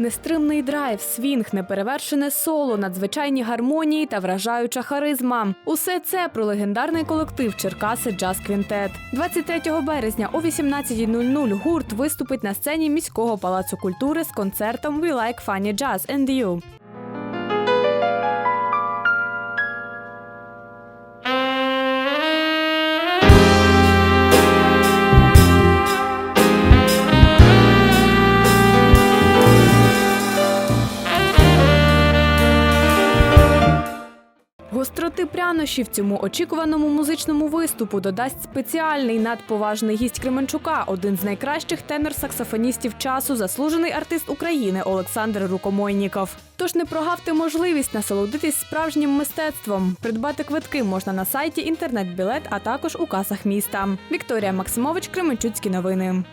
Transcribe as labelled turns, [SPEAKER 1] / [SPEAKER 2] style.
[SPEAKER 1] Нестримний драйв, свінг, неперевершене соло, надзвичайні гармонії та вражаюча харизма. Усе це про легендарний колектив Черкаси Джаз Квінтет. 23 березня о 18.00 гурт виступить на сцені міського палацу культури з концертом We Like Funny Jazz and You. Гостроти прянощів цьому очікуваному музичному виступу додасть спеціальний надповажний гість Кременчука, один з найкращих тенор-саксофоністів часу, заслужений артист України Олександр Рукомойніков. Тож не прогавте можливість насолодитись справжнім мистецтвом. Придбати квитки можна на сайті інтернет-білет, а також у касах міста. Вікторія Максимович, Кременчуцькі новини.